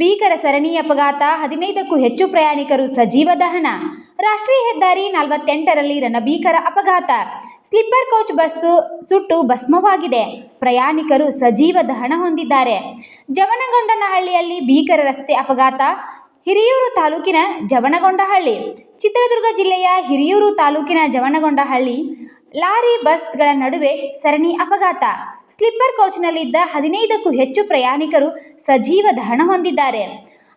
ಭೀಕರ ಸರಣಿ ಅಪಘಾತ. ಹದಿನೈದಕ್ಕೂ ಹೆಚ್ಚು ಪ್ರಯಾಣಿಕರು ಸಜೀವ ದಹನ. ರಾಷ್ಟ್ರೀಯ ಹೆದ್ದಾರಿ ನಲವತ್ತೆಂಟರಲ್ಲಿ ರಣಭೀಕರ ಅಪಘಾತ. ಸ್ಲಿಪ್ಪರ್ ಕೋಚ್ ಬಸ್ಸು ಸುಟ್ಟು ಭಸ್ಮವಾಗಿದೆ. ಪ್ರಯಾಣಿಕರು ಸಜೀವ ದಹನ ಹೊಂದಿದ್ದಾರೆ. ಜವನಗೊಂಡನಹಳ್ಳಿಯಲ್ಲಿ ಭೀಕರ ರಸ್ತೆ ಅಪಘಾತ. ಹಿರಿಯೂರು ತಾಲೂಕಿನ ಜವನಗೊಂಡಹಳ್ಳಿ. ಚಿತ್ರದುರ್ಗ ಜಿಲ್ಲೆಯ ಹಿರಿಯೂರು ತಾಲೂಕಿನ ಜವನಗೊಂಡಹಳ್ಳಿ. ಲಾರಿ ಬಸ್ಗಳ ನಡುವೆ ಸರಣಿ ಅಪಘಾತ. ಸ್ಲಿಪ್ಪರ್ ಕೋಚ್ನಲ್ಲಿದ್ದ ಹದಿನೈದಕ್ಕೂ ಹೆಚ್ಚು ಪ್ರಯಾಣಿಕರು ಸಜೀವ ದಹನ ಹೊಂದಿದ್ದಾರೆ.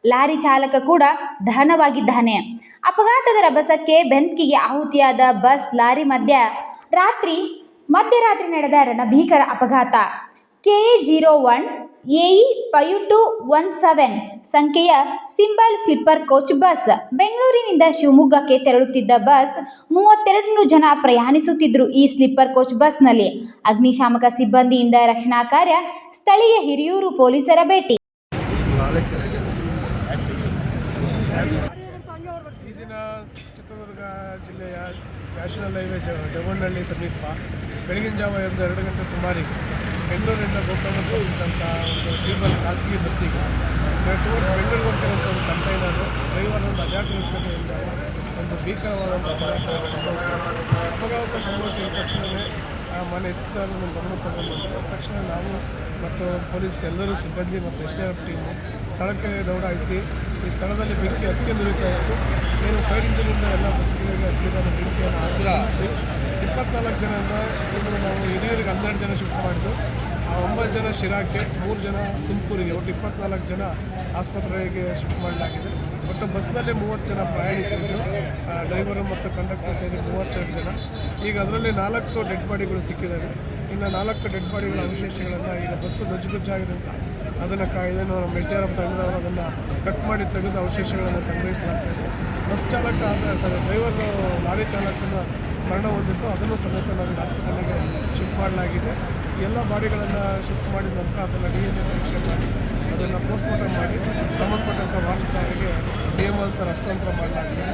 ಲಾರಿ ಚಾಲಕ ಕೂಡ ದಹನವಾಗಿದ್ದಾನೆ. ಅಪಘಾತದ ರಭಸಕ್ಕೆ ಬೆಂಕಿಗೆ ಆಹುತಿಯಾದ ಬಸ್ ಲಾರಿ ಮಧ್ಯ ರಾತ್ರಿ, ಮಧ್ಯರಾತ್ರಿ ನಡೆದ ರಣಭೀಕರ ಅಪಘಾತ. K zero one AE five two one seven ಸಂಖ್ಯೆಯ ಸಿಂಬಲ್ ಸ್ಲಿಪ್ಪರ್ ಕೋಚ್ ಬಸ್. ಬೆಂಗಳೂರಿನಿಂದ ಶಿವಮೊಗ್ಗಕ್ಕೆ ತೆರಳುತ್ತಿದ್ದ ಬಸ್ ಮೂವತ್ತೆರಡು ಜನ ಪ್ರಯಾಣಿಸುತ್ತಿದ್ದರು ಈ ಸ್ಲಿಪ್ಪರ್ ಕೋಚ್ ಬಸ್ನಲ್ಲಿ. ಅಗ್ನಿಶಾಮಕ ಸಿಬ್ಬಂದಿಯಿಂದ ರಕ್ಷಣಾ ಕಾರ್ಯ, ಸ್ಥಳೀಯ ಹಿರಿಯೂರು ಪೊಲೀಸರ ಭೇಟಿ. ಜಿಲ್ಲೆಯ ನ್ಯಾಷನಲ್ ಹೈವೇ ಜವನಹಳ್ಳಿ ಸಮೀಪ ಬೆಳಗಿನ ಜಾವ ಎರಡು ಗಂಟೆ ಸುಮಾರಿಗೆ ಬೆಂಗಳೂರಿಂದ ಗೋಕರ್ಣಕ್ಕೆ ಇಂಥ ಒಂದು ಟ್ಯೂಬಲ್ ಖಾಸಗಿ ಬಸ್ಸಿಗೆ. ಟೂರ್ಸ್ ಬೆಂಗಳೂರಿಗೆ ಹೋಗ್ತಿರೋಂಥ ಒಂದು ಕಂಟೈನರು ಡ್ರೈವರ್ ಒಂದು ಅಜಾಗರೂಕತೆಯಿಂದ ಒಂದು ಭೀಕರವಾದಂಥ ಅಪಘಾತ ಅಪಘಾತ ಸಂಭವಿಸಿದ ತಕ್ಷಣವೇ ಆ ಮನೆ ಎಸ್ ಸರ್ ನಮ್ಮ ಗಮನ ತಗೊಂಡು ತಕ್ಷಣ ನಾವು ಮತ್ತು ಪೊಲೀಸ್ ಎಲ್ಲರೂ ಸಿಬ್ಬಂದಿ ಮತ್ತು ಎಸ್ ಡಿ ಆರ್ ಟೀಮು ಸ್ಥಳಕ್ಕೆ ದೌಡಾಯಿಸಿ ಈ ಸ್ಥಳದಲ್ಲಿ ಬೆಂಕಿ ಹತ್ತಿ ನುರಿತಾ ಇತ್ತು. ಏನು ಫೈರ್ ಇಂಜಿನಿಂದ ಎಲ್ಲ ಬಸ್ಗಳಿಗೆ ಹತ್ತಿದ ಬೆಂಕಿಯನ್ನು ಆರಿಸಿ ಇಪ್ಪತ್ನಾಲ್ಕು ಜನ ಅಂದರೆ ನಾವು ಹಿರಿಯರಿಗೆ ಹನ್ನೆರಡು ಜನ ಶಿಫ್ಟ್ ಮಾಡಿದ್ದು. ಆ ಒಂಬತ್ತು ಜನ ಶಿರಾಕ್ಕೆ, ಮೂರು ಜನ ತುಮಕೂರಿಗೆ, ಒಟ್ಟು ಇಪ್ಪತ್ನಾಲ್ಕು ಜನ ಆಸ್ಪತ್ರೆಗೆ ಶಿಫ್ಟ್ ಮಾಡಲಾಗಿದೆ. ಒಟ್ಟು ಬಸ್ನಲ್ಲಿ ಮೂವತ್ತು ಜನ ಪ್ರಯಾಣಿಕರಿದ್ದು ಡ್ರೈವರು ಮತ್ತು ಕಂಡಕ್ಟರ್ ಸೇರಿ ಮೂವತ್ತೆರಡು ಜನ. ಈಗ ಅದರಲ್ಲಿ ನಾಲ್ಕು ಡೆಡ್ ಬಾಡಿಗಳು ಸಿಕ್ಕಿದ್ದಾವೆ ಇನ್ನು ನಾಲ್ಕು ಡೆಡ್ ಬಾಡಿಗಳ ಅವಶೇಷಗಳನ್ನು ಈಗ ಬಸ್ಸು ನಜ್ಜುಗುಜ್ಜಾಗಿರೋದ್ರಿಂದ ಅದನ್ನು ಕಾಯ್ದೆ ನಾವು ಎಫ್ ತಂಡದವರು ಅದನ್ನು ಕಟ್ ಮಾಡಿ ತೆಗೆದು ಅವಶೇಷಗಳನ್ನು ಸಂಗ್ರಹಿಸಲಾಗ್ತದೆ ಬಸ್ ಚಾಲಕ ಅಂದರೆ ಡ್ರೈವರ್ ಲಾರಿ ಚಾಲಕನ ಮರಣ ಹೊಂದಿತ್ತು ಅದನ್ನು ಸಮೇತ ನಾವು ಹಾಸ್ಪಿಟಲ್ಗೆ ಶಿಫ್ಟ್ ಮಾಡಲಾಗಿದೆ. ಎಲ್ಲ ಬಾಡಿಗಳನ್ನು ಶಿಫ್ಟ್ ಮಾಡಿದ ನಂತರ ಅದನ್ನು ಡಿ ಎನ್ ಎ ಪರೀಕ್ಷೆ ಮಾಡಿ, ಅದನ್ನು ಪೋಸ್ಟ್ಮಾರ್ಟಮ್ ಮಾಡಿ ಸಂಬಂಧಪಟ್ಟಂಥ ವಾರಸುದಾರರಿಗೆ ಡಿ ಎಂ ಸರ್ ಹಸ್ತಾಂತರ ಮಾಡಲಾಗಿದೆ.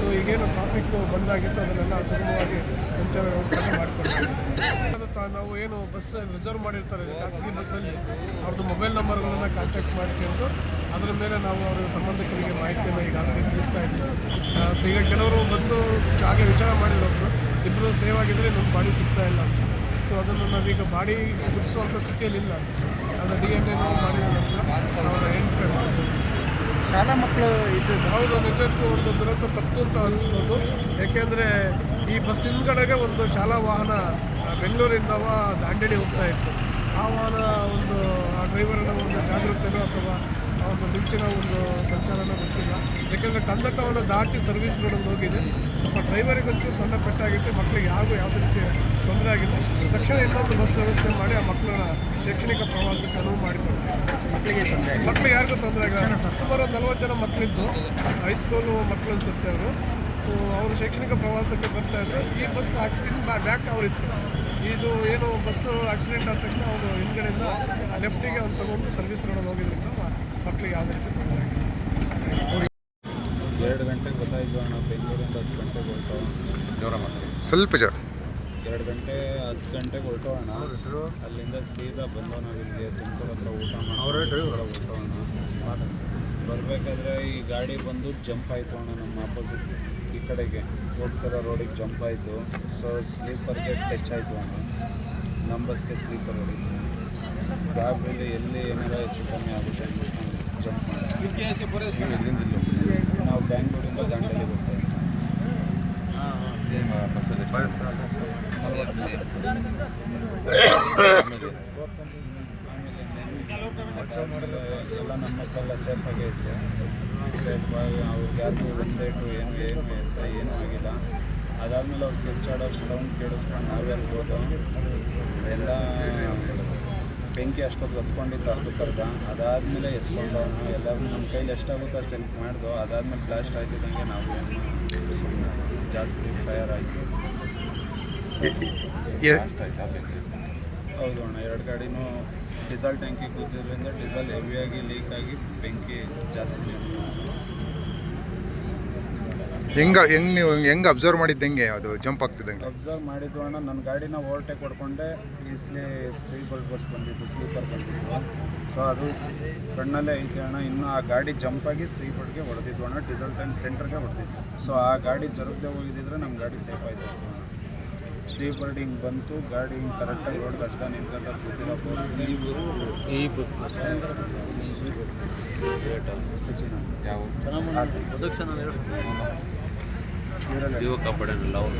ಸೊ ಈಗೇನು ಟ್ರಾಫಿಕ್ ಬಂದಾಗಿತ್ತು, ಅದನ್ನೆಲ್ಲ ಸುಗಮವಾಗಿ ಸಂಚಾರ ವ್ಯವಸ್ಥೆ ಮಾಡಿಕೊಡ್ತೀವಿ. ನಾವು ಏನು ಬಸ್ ರಿಸರ್ವ್ ಮಾಡಿರ್ತಾರೆ, ಖಾಸಗಿ ಬಸ್ಸಲ್ಲಿ, ಅವ್ರದ್ದು ಮೊಬೈಲ್ ನಂಬರ್ಗಳನ್ನು ಕಾಂಟ್ಯಾಕ್ಟ್ ಮಾಡ್ಕೊಂಡು ಅದರ ಮೇಲೆ ನಾವು ಅವರ ಸಂಬಂಧಿಕರಿಗೆ ಮಾಹಿತಿಯನ್ನು ಈಗಾಗಲೇ ತಿಳಿಸ್ತಾ ಇದ್ದೀವಿ. ಈಗ ಕೆಲವರು ಬಂದು ಹಾಗೆ ವಿಚಾರ ಮಾಡಿರೋರು ಇಬ್ಬರು ಸೇವ್ ಆಗಿದ್ದರೆ ನಮ್ಮ ಬಾಡಿ ಸಿಗ್ತಾ ಇಲ್ಲ ಸೊ ಅದನ್ನು ನಾವೀಗ ಬಾಡಿ ಗುಡಿಸುವಂಥ ಸ್ಥಿತಿಯಲ್ಲಿ ಇಲ್ಲ. ಅದು ಡಿ ಎನ್ ಎ ಮಾಡಿದ ನಂತರ ಅವರ ಎಂಟು ಶಾಲಾ ಮಕ್ಕಳು ಇದು ಹೌದು ನಿಜಕ್ಕೂ ಒಂದು ದುರಂತ ತಪ್ಪು ಅಂತ ಅನಿಸ್ಬೋದು. ಏಕೆಂದರೆ ಈ ಬಸ್ ಹಿಂದ್ಗಡೆಗೆ ಒಂದು ಶಾಲಾ ವಾಹನ ಬೆಂಗಳೂರಿಂದ ದಾಂಡೇಲಿ ಹೋಗ್ತಾ ಇತ್ತು. ಆ ವಾಹನ ಒಂದು, ಆ ಡ್ರೈವರ್ನ ಒಂದು ಜಾಗೃತೆಯೋ ಅಥವಾ ಒಂದು ಮುಂಚಿನ ಒಂದು ಯಾಕೆಂದರೆ ಕಂದಕವನ್ನು ದಾಟಿ ಸರ್ವಿಸ್ ರೋಡಲ್ಲಿ ಹೋಗಿದೆ. ಸ್ವಲ್ಪ ಡ್ರೈವರಿಗಂತೂ ಸಣ್ಣ ಪೆಟ್ಟಾಗಿತ್ತು ಮಕ್ಕಳಿಗೆ ಯಾರಿಗೂ ಯಾವುದೇ ರೀತಿ ತೊಂದರೆ ಆಗಿಲ್ಲ. ತಕ್ಷಣ ಇನ್ನೊಂದು ಬಸ್ ವ್ಯವಸ್ಥೆ ಮಾಡಿ ಆ ಮಕ್ಕಳನ್ನ ಶೈಕ್ಷಣಿಕ ಪ್ರವಾಸಕ್ಕೆ ಅನುವು ಮಾಡಿಕೊಡ್ತಾರೆ. ಮಕ್ಕಳಿಗೆ ತೊಂದರೆ ಮಕ್ಳಿಗೆ ಯಾರಿಗೂ ತೊಂದರೆ ಆಗಿಲ್ಲ. ಸುಮಾರು ಒಂದು ನಲ್ವತ್ತು ಜನ ಮಕ್ಕಳಿದ್ದು ಹೈಸ್ಕೂಲು ಮಕ್ಕಳು ಅನ್ಸುತ್ತೆ ಅವರು. ಸೊ ಅವರು ಶೈಕ್ಷಣಿಕ ಪ್ರವಾಸಕ್ಕೆ ಬರ್ತಾ ಇದ್ದರು ಈ ಬಸ್ ಹಾಕಿದ ಬ್ಯಾಕ್ ಅವರಿತ್ತು ಇದು ಏನು ಬಸ್ಸು ಆಕ್ಸಿಡೆಂಟ್ ಆದ ತಕ್ಷಣ ಅವರು ಹಿಂದ್ಗಡೆಯಿಂದ ಲೆಫ್ಟಿಗೆ ಅವ್ರು ತಗೊಂಡು ಸರ್ವಿಸ್ ರೋಡಲ್ಲಿ ಹೋಗಿದ್ರಿಂದ ಮಕ್ಕಳಿಗೆ ಯಾವುದೇ ರೀತಿ ತೊಂದರೆ ಆಗಿಲ್ಲ. ಎರಡು ಗಂಟೆಗೆ ಗೊತ್ತಾಯಿತು ಅಣ್ಣ ಬೆಂಗಳೂರಿಂದ ಹತ್ತು ಗಂಟೆಗೆ ಹೊರಟೋ ಜೋರ ಸ್ವಲ್ಪ ಜೋರ. ಎರಡು ಗಂಟೆ ಹತ್ತು ಗಂಟೆಗೆ ಹೊರಟು ಅಣ್ಣ. ಅಲ್ಲಿಂದ ಸೀದಾ ಬಂದೋ ನಾವು ಇಲ್ಲಿಗೆ ತುಮಕೂರು ಹತ್ರ ಊಟ ಮಾಡಿ ಹೊರಟೋ ಅಣ್ಣ. ಬರಬೇಕಾದ್ರೆ ಈ ಗಾಡಿ ಬಂದು ಜಂಪ್ ಆಯಿತು ಅಣ್ಣ ನಮ್ಮ ಆಪೋಸಿಟ್ ಈ ಕಡೆಗೆ. ಹೋಗ್ತಿರೋ ರೋಡಿಗೆ ಜಂಪ್ ಆಯಿತು. ಸೊ ಸ್ಲೀಪರ್ಗೆ ಟಚ್ ಆಯಿತು ಅಣ್ಣ. ನಮ್ಮ ಬಸ್ಗೆ ಸ್ಲೀಪರ್ ಹೊಡಿತು. ಗಾಬರಿಲಿ ಎಲ್ಲಿ ಏನಾರ ಹೆಚ್ಚು ಕಮ್ಮಿ ಆಗುತ್ತೆ ಜಂಪ್ ಮಾಡಿ. ಎಲ್ಲಿಂದ ಇಲ್ಲೋ ನಾವು ಬ್ಯಾಂಗ್ಳೂರಿಂದ ದಾಂಡೇಲಿ ಬರ್ತಾ ಇದ್ದೀವಿ. ಆಮೇಲೆ ಎಲ್ಲ ನಮ್ಮ ಮಕ್ಕಳೆಲ್ಲ ಸೇಫಾಗೇ ಇತ್ತು ಸೇಫಾಗಿ ಅವ್ರಿಗೆ ಯಾರಿಗೂ ಒಂದೇಟು ಏನು ಏನು ಅಂತ ಏನೂ ಆಗಿಲ್ಲ. ಅದಾದಮೇಲೆ ಅವ್ರು ಕಿರ್ಚಾಡೋ ಸೌಂಡ್ ಕೇಳಿಸ್ಕೊಂಡು ನಾವೇ ಹೋದೋ. ಎಲ್ಲ ಬೆಂಕಿ ಅಷ್ಟೊತ್ತು ಹೊತ್ಕೊಂಡಿತ್ತು ಅದು ಕರ್ದ. ಅದಾದಮೇಲೆ ಎತ್ಕೊಂಡು ಎಲ್ಲರೂ ನಮ್ಮ ಕೈಲಿ ಎಷ್ಟಾಗುತ್ತೋ ಅಷ್ಟು ಹೆಲ್ಪ್ ಮಾಡ್ದೋ. ಅದಾದಮೇಲೆ ಬ್ಲಾಸ್ಟ್ ಆಯ್ತಿದ್ದಂಗೆ ನಾವು ಜಾಸ್ತಿ ಫೈರ್ ಆಯಿತು ಹೌದು ಅಣ್ಣ ಎರಡು ಗಾಡಿನೂ ಡೀಸೆಲ್ ಟ್ಯಾಂಕಿ ಕೂತಿದ್ರಿಂದ ಡೀಸೆಲ್ ಹೆವಿಯಾಗಿ ಲೀಕ್ ಆಗಿ ಬೆಂಕಿ ಜಾಸ್ತಿ ಹೆಂಗ ಹೆಂಗ್ ನೀವು ಹೆಂಗ್ ಅಬ್ಸರ್ವ್ ಮಾಡಿದ್ದು ಹೆಂಗೆ? ಅದು ಜಂಪ್ ಆಗ್ತಿದ್ದಂಗೆ? ಅಬ್ಸರ್ವ್ ಮಾಡಿದ್ದು ಅಣ್ಣ ನನ್ನ ಗಾಡಿನ ಓವರ್ಟೇಕ್ ಹೊಡ್ಕೊಂಡೆ ಈಸ್ಲಿ ಸ್ಲೀಪರ್ ಬಸ್ ಬಂದಿದ್ದು ಸ್ಲೀಪರ್ ಬಂದಿದ್ದು. ಸೊ ಅದು ಕಣ್ಣಲ್ಲೇ ಐತೆ ಅಣ್ಣ. ಇನ್ನು ಆ ಗಾಡಿ ಜಂಪ್ ಆಗಿ ಸ್ಲೀಪರ್ಗೆ ಹೊಡೆದಿದ್ದು ಅಣ್ಣ. ಡೀಸೆಲ್ ಟ್ಯಾಂಕ್ ಸೆಂಟರ್ಗೆ ಹೊಡೆದಿತ್ತು ಸೊ ಆ ಗಾಡಿ ಜರುಗದೆ ಹೋಗಿದ್ದಿದ್ರೆ ನಮ್ಮ ಗಾಡಿ ಸೇಫ್ ಆಯ್ತು ಸ್ಲೀಪರ್ ಹಿಂಗೆ ಬಂತು ಗಾಡಿ ಹಿಂಗೆ ಕರೆಕ್ಟಾಗಿ ರೋಡ್ ಕಷ್ಟ ಈ ಸಚಿನ್ જેવો કપડાને લાવો.